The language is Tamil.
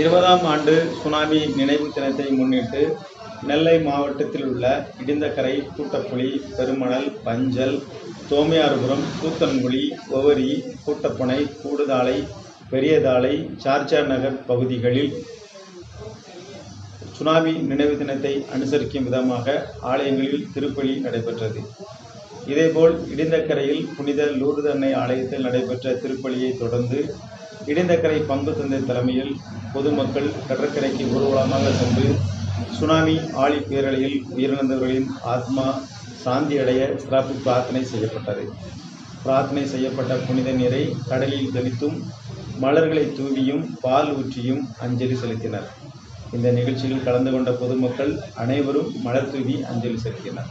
இருபதாம் ஆண்டு சுனாமி நினைவு தினத்தை முன்னிட்டு நெல்லை மாவட்டத்தில் உள்ள இடிந்தக்கரை கூட்டப்புலி பெருமணல் பஞ்சல் தோமையார்புரம் கூத்தன்குழி ஒவரி கூட்டப்பனை கூடுதாலை பெரியதாலை சார்ஜார் நகர் பகுதிகளில் சுனாமி நினைவு தினத்தை அனுசரிக்கும் விதமாக ஆலயங்களில் திருப்பலி நடைபெற்றது. இதேபோல் இடிந்தக்கரையில் புனித லூர்தன்னை ஆலயத்தில் நடைபெற்ற திருப்பலியை தொடர்ந்து இடிந்தக்கரை பங்கு தந்தை தலைமையில் பொதுமக்கள் கடற்கரைக்கு ஊர்வலமாக சென்று சுனாமி ஆழி பேரலையில் உயிரிழந்தவர்களின் ஆத்மா சாந்தி அடைய சிறப்பு பிரார்த்தனை செய்யப்பட்டது. பிரார்த்தனை செய்யப்பட்ட புனித நீரை கடலில் தெளித்தும் மலர்களை தூவியும் பால் ஊற்றியும் அஞ்சலி செலுத்தினர். இந்த நிகழ்ச்சியில் கலந்து கொண்ட பொதுமக்கள் அனைவரும் மலர் தூவி அஞ்சலி செலுத்தினர்.